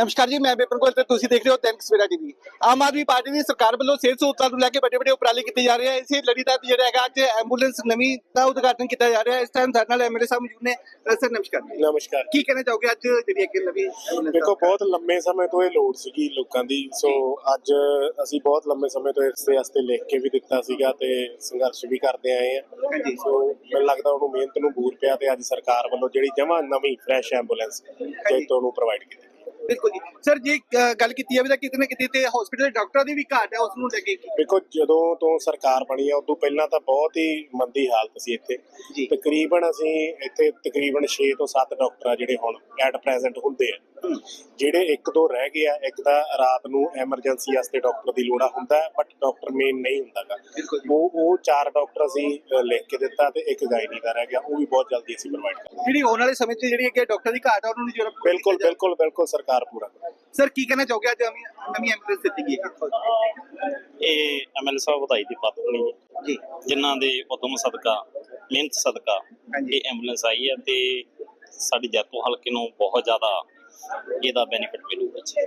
ਨਮਸਕਾਰ ਜੀ ਮੈਂ ਬਿਪਨ ਗੋਲ ਤੇ ਤੁਸੀਂ ਦੇਖ ਰਹੇ ਹੋ ਟੈਂਕ ਸਵੇਰਾ ਟੀਵੀ। ਆਮ ਆਦਮੀ ਪਾਰਟੀ ਦੀ ਸਰਕਾਰ ਵੱਲੋਂ ਸਿਹਤ ਸਹੂਲਤਾਂ ਨੂੰ ਲੈ ਕੇ ਵੱਡੇ ਵੱਡੇ ਉਪਰਾਲੇ ਕੀਤੇ ਜਾ ਰਹੇ ਆ। ਇਸੇ ਲੜੀ ਤਹਿਤ ਜਿਹੜਾ ਹੈਗਾ ਅੱਜ ਐਂਬੂਲੈਂਸ ਨਵੀਂ ਦਾ ਉਦਘਾਟਨ ਕੀਤਾ ਜਾ ਰਿਹਾ ਇਸ ਟਾਈਮ ਸਾਡੇ ਨਾਲ ਐਮਐਲਏ ਸਾਹਿਬ ਮੌਜੂਦ ਨੇ। ਸਰ ਨਮਸਕਾਰ ਨਮਸਕਾਰ। ਕੀ ਕਹਿਣਾ ਚਾਹੋਗੇ ਅੱਜ ਜਿਹੜੀ ਇੱਕ ਨਵੀਂ ਦੇਖੋ ਦਾ- ਬਹੁਤ ਲੰਮੇ ਸਮੇਂ ਤੋਂ ਇਹ ਲੋੜ ਸੀਗੀ ਲੋਕਾਂ ਦੀ। ਸੋ ਅੱਜ ਅਸੀਂ ਬਹੁਤ ਲੰਮੇ ਸਮੇਂ ਤੋਂ ਇਸ ਦੇ ਵਾਸਤੇ ਲਿਖ ਕੇ ਵੀ ਦਿੱਤਾ ਸੀਗਾ ਤੇ ਸੰਘਰਸ਼ ਵੀ ਕਰਦੇ ਆਏ ਆ। ਸੋ ਮੈਨੂੰ ਲੱਗਦਾ ਉਹਨੂੰ ਮਿਹਨਤ ਨੂੰ ਬੂਰ ਪਿਆ ਤੇ ਅੱਜ ਸਰਕਾਰ ਵੱਲੋਂ ਜਿਹੜੀ ਜਮਾ ਨਵੀਂ ਫਰੈਸ਼ ਐਂਬੂਲੈਂਸ ਜੈਤੋ ਨੂੰ ਪ੍ਰੋਵਾਈਡ ਕੀਤੀ। ਬਿਲਕੁਲ ਜੀ। ਸਰ ਜੇ ਅ, ਗੱਲ ਕੀਤੀ ਜਾਵੇ ਤਾਂ ਕਿਤੇ ਨਾ ਕਿਤੇ ਤੇ ਹਸਪੀਟਲ ਡਾਕਟਰਾਂ ਦੀ ਵੀ ਘਾਟ ਹੈ ਉਸ ਨੂੰ ਲੈ ਕੇ ਕੀ- ਦੇਖੋ ਜਦੋਂ ਤੋਂ ਸਰਕਾਰ ਬਣੀ ਆ ਉਦੋਂ ਪਹਿਲਾਂ ਤਾਂ ਬਹੁਤ ਹੀ ਮੰਦੀ ਹਾਲਤ ਸੀ ਇੱਥੇ। ਜੀ। ਤਕਰੀਬਨ ਅਸੀਂ ਇੱਥੇ ਤਕਰੀਬਨ 6 ਤੋਂ 7 ਡਾਕਟਰ ਆ ਜਿਹੜੇ ਹੁਣ ਐਟ ਪ੍ਰੈਜ਼ੈਂਟ ਹੁੰਦੇ ਆ। ਜਿਹੜੇ ਇੱਕ ਦੋ ਰਹਿ ਗਏ ਆ ਇੱਕ ਤਾਂ ਰਾਤ ਨੂੰ ਐਮਰਜੈਂਸੀ ਵਾਸਤੇ ਡਾਕਟਰ ਦੀ ਲੋੜਾ ਹੁੰਦਾ ਬਟ ਡਾਕਟਰ ਮੇਨ ਨਹੀਂ ਹੁੰਦਾਗਾ। ਉਹ ਉਹ ਚਾਰ ਡਾਕਟਰ ਅਸੀਂ ਲਿਖ ਕੇ ਦਿੱਤਾ ਤੇ ਇੱਕ ਗਾਇਨੀ ਦਾ ਰਹਿ ਗਿਆ ਉਹ ਵੀ ਬਹੁਤ ਜਲਦੀ ਅਸੀਂ ਪ੍ਰੋਵਾਈਡ ਕਰਾਂਗੇ ਜਿਹੜੀ ਆਉਣ ਵਾਲੇ ਸਮੇਂ 'ਚ ਜਿਹੜੀ ਅੱਗੇ ਡਾਕਟਰ ਦੀ ਘਾਟ ਹੈ ਉਹਨਾਂ ਨੂੰ ਜਿਹੜਾ ਬਿਲਕੁਲ ਬਿਲਕੁਲ ਬਿਲਕੁਲ ਸਰਕਾਰ ਪੂਰਾ। ਸਰ ਕੀ ਕਹਿਣਾ ਚਾਹੋਗੇ ਅੱਜ ਨਵੀਂ ਨਵੀਂ ਐਂਬੂਲੈਂਸ ਦਿੱਤੀ ਗਈ ਹੈ ਇਹ ਐਮਐਲ ਸਾਹਿਬ ਵਧਾਈ ਦੀ ਪਾਤਰ ਨੇ ਜੀ ਜਿਨ੍ਹਾਂ ਦੇ ਉਦਮ ਸਦਕਾ ਮਿਹਨਤ ਸਦਕਾ। ਇਹ ਐਂਬੂਲੈਂਸ ਆਈ ਹੈ ਤੇ ਸਾਡੀ ਜੈਤੋ ਹਲਕੇ ਨੂੰ ਬਹੁਤ ਜ਼ਿਆਦਾ ਇਹਦਾ ਬੈਨੀਫਿਟ ਮਿਲੂਗਾ ਜੀ।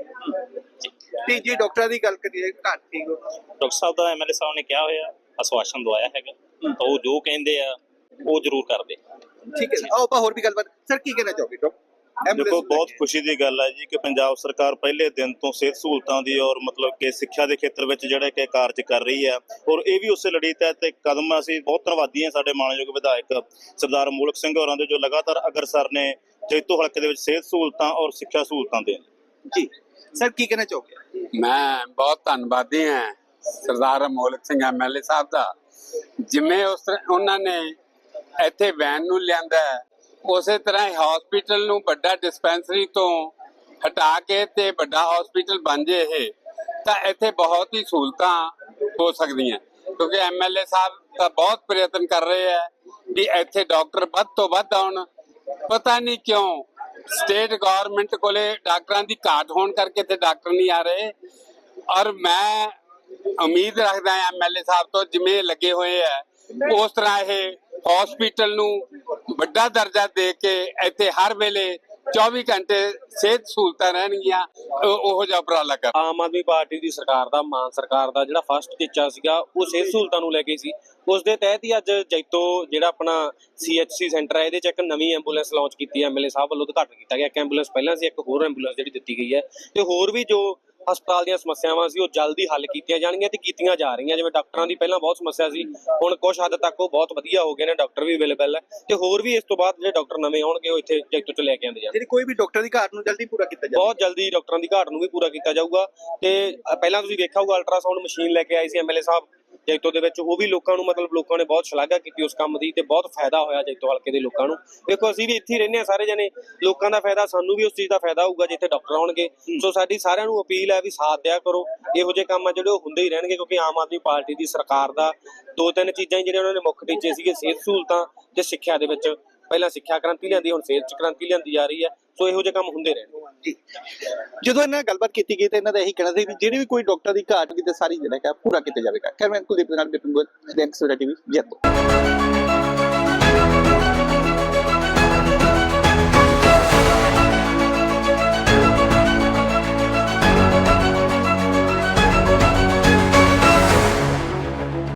ਜੀ। ਤੇ ਜੇ ਡਾਕਟਰਾਂ ਦੀ ਗੱਲ ਕਰੀਏ ਘਾਟ ਠੀਕ ਹੋ ਡਾਕਟਰ ਸਾਹਿਬ ਦਾ ਐਮਐਲਏ ਸਾਹਿਬ ਨੇ ਕਿਹਾ ਹੋਇਆ ਆਸ਼ਵਾਸਨ ਦਵਾਇਆ ਹੈਗਾ। ਤਾਂ ਉਹ ਜੋ ਕਹਿੰਦੇ ਆ ਉਹ ਜ਼ਰੂਰ ਕਰਦੇ। ਠੀਕ ਹੈ ਜੀ। ਆਓ ਆਪਾਂ ਹੋਰ ਵੀ ਗੱਲਬਾਤ। ਸਰ ਕੀ ਕਹਿਣਾ ਚਾਹੋਗੇ ਡਾਕਟਰ? ਦੇਖੋ ਬਹੁਤ ਖੁਸ਼ੀ ਦੀ ਗੱਲ ਹੈ ਜੀ ਕਿ ਪੰਜਾਬ ਸਰਕਾਰ ਪਹਿਲੇ ਦਿਨ ਤੋਂ ਸਿਹਤ ਸਹੂਲਤਾਂ ਦੀ ਔਰ ਮਤਲਬ ਕਿ ਸਿੱਖਿਆ ਦੇ ਖੇਤਰ ਵਿੱਚ ਜਿਹੜਾ ਕਿ ਕਾਰਜ ਕਰ ਰਹੀ ਹੈ ਔਰ ਇਹ ਵੀ ਉਸੇ ਲੜੀ ਤਹਿਤ ਇੱਕ ਕਦਮ ਅਸੀਂ ਬਹੁਤ ਧੰਨਵਾਦੀ ਹਾਂ ਸਾਡੇ ਮਾਣਯੋਗ ਵਿਧਾਇਕ ਸਰਦਾਰ ਮੂਲਕ ਸਿੰਘ ਹੋਰਾਂ ਦੇ ਜੋ ਲਗਾਤਾਰ ਅਗਰਸਰ ਨੇ ਜੈਤੋ ਹਲਕੇ ਦੇ ਵਿੱਚ ਸਿਹਤ ਸਹੂਲਤਾਂ ਔਰ ਸਿੱਖਿਆ ਸਹੂਲਤਾਂ ਦੇ ਜੀ। ਸਰ ਕੀ ਕਹਿਣਾ ਚਾਹੋਗੇ? ਮੈਂ ਬਹੁਤ ਧੰਨਵਾਦੀ ਹਾਂ ਸਰਦਾਰ ਮੋਲਕ ਸਿੰਘ ਐਮਐਲਏ ਸਾਹਿਬ ਦਾ ਜਿਵੇਂ ਉਸ ਉਹਨਾਂ ਨੇ ਇੱਥੇ ਵੈਨ ਨੂੰ ਲਿਆਂਦਾ ਉਸੇ ਤਰ੍ਹਾਂ ਹੀ ਹਸਪੀਟਲ ਨੂੰ ਵੱਡਾ ਡਿਸਪੈਂਸਰੀ ਤੋਂ ਹਟਾ ਕੇ ਤੇ ਵੱਡਾ ਹਸਪੀਟਲ ਬਣ ਜੇ ਇਹ ਤਾਂ ਇੱਥੇ ਬਹੁਤ ਹੀ ਸਹੂਲਤਾਂ ਹੋ ਸਕਦੀਆਂ। ਕਿਉਂਕਿ ਐਮਐਲਏ ਸਾਹਿਬ ਤਾਂ ਬਹੁਤ ਪ੍ਰਯਤਨ ਕਰ ਰਹੇ ਹੈ ਕਿ ਇੱਥੇ ਡਾਕਟਰ ਵੱਧ ਤੋਂ ਵੱਧ ਆਉਣ ਪਤਾ ਨਹੀਂ ਕਿਉਂ ਸਟੇਟ ਗਵਰਨਮੈਂਟ ਕੋਲੇ ਡਾਕਟਰਾਂ ਦੀ ਘਾਟ ਹੋਣ ਕਰਕੇ ਤੇ ਡਾਕਟਰ ਨਹੀਂ ਆ ਰਹੇ। ਔਰ ਮੈਂ ਉਮੀਦ ਰੱਖਦਾ ਹਾਂ ਐਮਐਲਏ ਸਾਹਿਬ ਤੋਂ, ਜਿਵੇਂ ਲੱਗੇ ਹੋਏ ਹੈ ਉਸ ਤਰ੍ਹਾਂ ਇਹ ਹਸਪੀਟਲ ਨੂੰ ਵੱਡਾ ਦਰਜਾ ਦੇ ਕੇ ਇੱਥੇ ਹਰ ਵੇਲੇ 24 ਘੰਟੇ ਸਿਹਤ ਸਹੂਲਤਾਂ ਰਹਿਣਗੀਆਂ, ਉਹੋ ਜਿਹਾ ਉਪਰਾਲਾ ਕਰ ਆਮ ਆਦਮੀ ਪਾਰਟੀ ਦੀ ਸਰਕਾਰ ਦਾ, ਮਾਨ ਸਰਕਾਰ ਦਾ ਜਿਹੜਾ ਫਸਟ ਟੀਚਾ ਸੀਗਾ, ਉਹ ਸਿਹਤ ਸਹੂਲਤਾਂ ਨੂੰ ਲੈ ਕੇ ਸੀ। ਉਸ ਦੇ ਤਹਿਤ ਹੀ ਅੱਜ ਜੈਤੋ ਜਿਹੜਾ ਆਪਣਾ ਸੀਐਚਸੀ ਸੈਂਟਰ ਹੈ, ਇਹਦੇ ਚ ਇੱਕ ਨਵੀਂ ਐਂਬੂਲੈਂਸ ਲਾਂਚ ਕੀਤੀ ਹੈ। ਐਮਐਲਏ ਸਾਹਿਬ ਵੱਲੋਂ ਉਦਘਾਟਨ ਕੀਤਾ ਗਿਆ। ਇੱਕ ਐਂਬੂਲੈਂਸ ਪਹਿਲਾਂ ਸੀ, ਇੱਕ ਹੋਰ ਐਂਬੂਲੈਂਸ ਜਿਹੜੀ ਦਿੱਤੀ ਗਈ ਹੈ। ਤੇ ਹੋਰ ਵੀ ਜੋ ਹਸਪਤਾਲ ਦੀਆਂ ਸਮੱਸਿਆਵਾਂ ਸੀ ਉਹ ਜਲਦੀ ਹੱਲ ਕੀਤੀਆਂ ਜਾਣਗੀਆਂ ਤੇ ਕੀਤੀਆਂ ਜਾ ਰਹੀਆਂ ਜਿਵੇਂ ਡਾਕਟਰਾਂ ਦੀ ਪਹਿਲਾਂ ਬਹੁਤ ਸਮੱਸਿਆ ਸੀ ਹੁਣ ਕੁਝ ਹੱਦ ਤੱਕ ਉਹ ਬਹੁਤ ਵਧੀਆ ਹੋ ਗਏ ਨੇ ਡਾਕਟਰ ਵੀ ਅਵੇਲੇਬਲ ਹੈ ਤੇ ਹੋਰ ਵੀ ਇਸ ਤੋਂ ਬਾਅਦ ਜਿਹੜੇ ਡਾਕਟਰ ਨਵੇਂ ਆਉਣਗੇ ਉਹ ਇੱਥੇ ਜੈਤੋ ਚ ਲੈ ਕੇ ਆਉਂਦੇ ਜਾਣ ਜਿਹੜੀ ਕੋਈ ਵੀ ਡਾਕਟਰ ਦੀ ਘਾਟ ਨੂੰ ਜਲਦੀ ਪੂਰਾ ਕੀਤਾ ਜਾਵੇ ਬਹੁਤ ਜਲਦੀ ਡਾਕਟਰਾਂ ਦੀ ਘਾਟ ਨੂੰ ਵੀ ਪੂਰਾ ਕੀਤਾ ਜਾਊਗਾ ਤੇ ਪਹਿਲਾਂ ਤੁਸੀਂ ਵੇਖਿਆ ਹੋਊਗਾ ਅਲਟਰਾਸਾਊਂਡ ਮਸ਼ੀਨ ਲੈ ਕੇ ਆਏ ਸੀ ਐਮਐਲਏ ਸਾਹਿਬ ਜੈਤੋ ਦੇ ਵਿੱਚ ਉਹ ਵੀ ਲੋਕਾਂ ਨੂੰ ਮਤਲਬ ਲੋਕਾਂ ਨੇ ਬਹੁਤ ਸ਼ਲਾਘਾ ਕੀਤੀ ਉਸ ਕੰਮ ਦੀ ਤੇ ਬਹੁਤ ਫਾਇਦਾ ਹੋਇਆ ਜੈਤੋ ਹਲਕੇ ਦੇ ਲੋਕਾਂ ਨੂੰ। ਵੇਖੋ ਅਸੀਂ ਵੀ ਇੱਥੇ ਹੀ ਰਹਿੰਦੇ ਆ ਸਾਰੇ ਜਣੇ। ਲੋਕਾਂ ਦਾ ਫਾਇਦਾ ਸਾਨੂੰ ਵੀ ਉਸ ਚੀਜ਼ ਦਾ ਫਾਇਦਾ ਹੋਊਗਾ ਜਿੱਥੇ ਡਾਕਟਰ ਆਉਣਗੇ। ਸੋ ਸਾਡੀ ਸਾਰਿਆਂ ਨੂੰ ਅਪੀਲ ਹੈ ਵੀ ਸਾਥ ਦਿਆ ਕਰੋ। ਇਹੋ ਜਿਹੇ ਕੰਮ ਆ ਜਿਹੜੇ ਉਹ ਹੁੰਦੇ ਹੀ ਰਹਿਣਗੇ ਕਿਉਂਕਿ ਆਮ ਆਦਮੀ ਪਾਰਟੀ ਦੀ ਸਰਕਾਰ ਦਾ ਦੋ ਤਿੰਨ ਚੀਜ਼ਾਂ ਹੀ ਜਿਹੜੀਆਂ ਉਹਨਾਂ ਨੇ ਮੁੱਖ ਟੀਚੇ ਸੀਗੇ ਸਿਹਤ ਸਹੂਲਤਾਂ ਤੇ ਸਿੱਖਿਆ ਦੇ ਵਿੱਚ। ਪਹਿਲਾਂ ਸਿੱਖਿਆ ਕ੍ਰਾਂਤੀ ਲਿਆਂਦੀ, ਹੁਣ ਸਿਹਤ ਚ ਕ੍ਰਾਂਤੀ ਲਿਆਂਦੀ ਜਾ ਰਹੀ ਹੈ। ਸੋ ਇਹੋ ਜਿਹੇ ਕੰਮ ਹੁੰਦੇ ਰਹਿਣਗੇ ਜੀ। ਜਦੋਂ ਇਹਨਾਂ ਨਾਲ ਗੱਲਬਾਤ ਕੀਤੀ ਗਈ ਤਾਂ ਇਹਨਾਂ ਦਾ ਇਹੀ ਕਹਿਣਾ ਸੀ ਵੀ ਜਿਹੜੀ ਵੀ ਕੋਈ ਡਾਕਟਰ ਦੀ ਘਾਟ ਹੋਗੀ ਤੇ ਸਾਰੀ ਜਿਹੜਾ ਹੈ, ਪੂਰਾ ਕੀਤਾ ਜਾਵੇਗਾ। ਕੈਮਰਾ ਕੁਲਦੀਪ ਦੇ ਨਾਲ ਬਿਪਨ ਗੋਲ ਡੈਂਕ ਸੋਡਾ ਟੀਵੀ ਜੈਤੋ।